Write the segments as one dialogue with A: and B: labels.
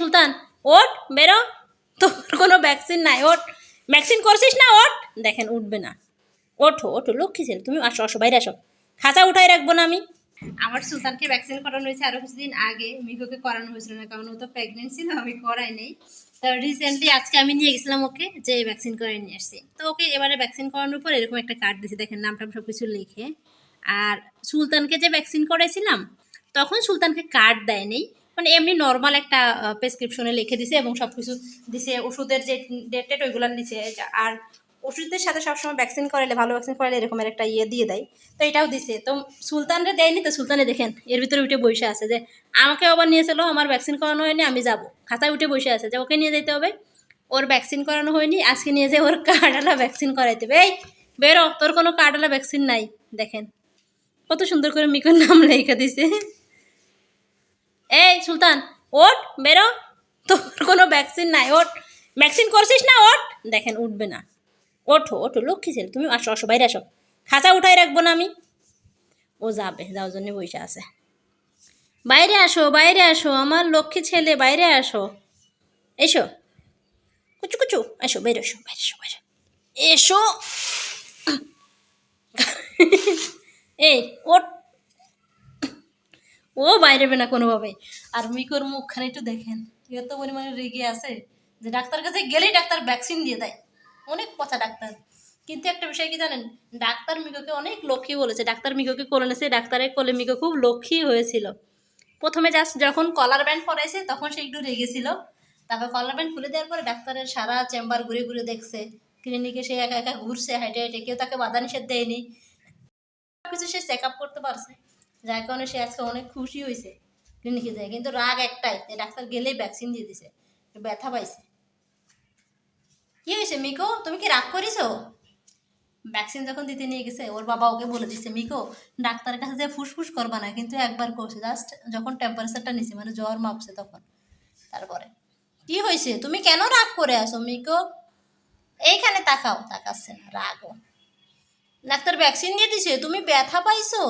A: সুলতান ওট বেরো। তোর কোনো ভ্যাকসিন নাই ওট ভ্যাকসিন করছিস না ওট দেখেন, উঠবে না। ওঠো ওঠো, লক্ষ্মী ছেলে তুমি আসো আসো, বাইরে আসো। খাঁচা উঠাই রাখব না আমি। আমার সুলতানকে ভ্যাকসিন করানো হয়েছে আরও কিছুদিন আগে। মিকোকে করানো হয়েছিল না, কারণ ও তো প্রেগনেন্ট ছিল, আমি করাই নেই। তো রিসেন্টলি আজকে আমি নিয়ে গেছিলাম ওকে যে ভ্যাকসিন করে নিয়ে আসছি। তো ওকে এবারে ভ্যাকসিন করানোর পর এরকম একটা কার্ড দিয়েছে, দেখেন, নাম টাম সব কিছু লিখে। আর সুলতানকে যে ভ্যাকসিন করাইছিলাম, তখন সুলতানকে কার্ড দেয়নি মানে এমনি নর্মাল একটা প্রেসক্রিপশনে লিখে দিছে এবং সব কিছু দিছে। ওষুধের যে ডেট টেট ওইগুলো দিছে আর ওষুধের সাথে সবসময় ভ্যাকসিন করাইলে, ভালো ভ্যাকসিন করাইলে এরকমের একটা ইয়ে দিয়ে দেয়। তো এটাও দিছে। তো সুলতানরে দেয়নি তো সুলতানে দেখেন, এর ভিতরে উঠে বসে আছে যে, আমাকে আবার নিয়ে চলো, আমার ভ্যাকসিন করানো হয়নি, আমি যাব। খাতায় উঠে বসে আছে যে, ওকে নিয়ে যেতে হবে। ওর ভ্যাকসিন করানো হয়নি, আজকে নিয়ে যে ওর কার্ডালা ভ্যাকসিন করাইতে এই, বেরো, তোর কোনো কার্ডালা ভ্যাকসিন নাই, দেখেন। কত সুন্দর করে মিকোর নাম লেখা দিছে। এই সুলতান ওট বেরো। তোর কোনো ভ্যাকসিন নাই ওট ভ্যাকসিন করছিস না ওট দেখেন, উঠবে না। ওঠো ওঠো, লক্ষ্মী ছেলে তুমি আসো আসো, বাইরে আসো। খাঁচা উঠাই রাখব না আমি। ও যাবে, যাওয়ার জন্য বসে আছে। বাইরে আসো বাইরে আসো, আমার লক্ষ্মী ছেলে, বাইরে আসো। এসো। কুচু কুচু, এসো বাইরে এসো বাইরে এসো বাইরে এসো। এই ওট ও বাইরে হবে না কোনোভাবে। আর মিকোর মুখখানে একটু দেখেন, এত পরিমাণে রেগে আছে যে ডাক্তার কাছে গেলেই ডাক্তার ভ্যাকসিন দিয়ে দেয়। অনেক পচা ডাক্তার। কিন্তু একটা বিষয় কি জানেন, ডাক্তার মিকোকে অনেক লক্ষ্মী বলেছে। ডাক্তার মিকোকে কোলে নেছে ডাক্তারের কোলে মিকো খুব লক্ষ্মী হয়েছিল। প্রথমে জাস্ট যখন কলার ব্যান্ড পরাইছে, তখন সে একটু রেগেছিল তারপর কলার ব্যান্ড খুলে দেওয়ার পরে ডাক্তারের সারা চেম্বার ঘুরে ঘুরে দেখছে। ক্লিনিকে সে একা একা ঘুরছে হাইটে হাইটে কেউ তাকে বাধা নিষেধ দেয়নি। কিছু সে চেক আপ করতে পারছে। যার কারণে সে আজকে অনেক খুশি হয়েছে ক্লিনিকে যায়। কিন্তু রাগ একটাই, যে ডাক্তার গেলেই ভ্যাকসিন দিয়ে দিছে, ব্যথা পাইছে। কি হয়েছে, মিকো? তুমি কি রাগ করিছো? ভ্যাকসিন যখন দিতে নিয়ে গেছে, ওর বাবা ওকে বলে দিচ্ছে মিকো ডাক্তারের কাছে যে ফুসফুস করবা না, কিন্তু একবার করছে। জাস্ট যখন টেম্পারেচারটা নিছে মানে জ্বর মাপছে তখন, তারপরে। কি হয়েছে? তুমি কেন রাগ করে আসো মিকো? এইখানে তাকাও, তাকাচ্ছে না, রাগও। ডাক্তার ভ্যাকসিন দিয়ে দিছে, তুমি ব্যথা পাইছো?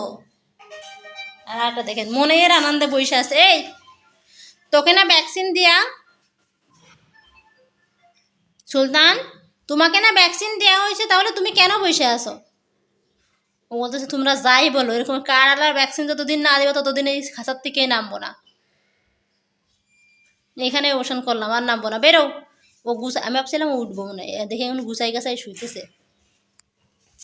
A: আর একটা দেখেন, মনের আনন্দে বসে আছে। এই, তোকে না ভ্যাকসিন দিয়া, সুলতান, তোমাকে না ভ্যাকসিন দেওয়া হয়েছে, তাহলে তুমি কেন বসে আসো ও বলতেছে, তোমরা যাই বলো, এরকম কার আলার ভ্যাকসিন যতদিন না দেবো, ততদিন এই খাঁচার থেকে নামবো না। এখানে ওষণ করলাম, আর নামবো না। বেরো। ও গুছা, আমি ভাবছিলাম উঠবো মনে দেখে এখন গুছাই গাছাই শুইতেছে।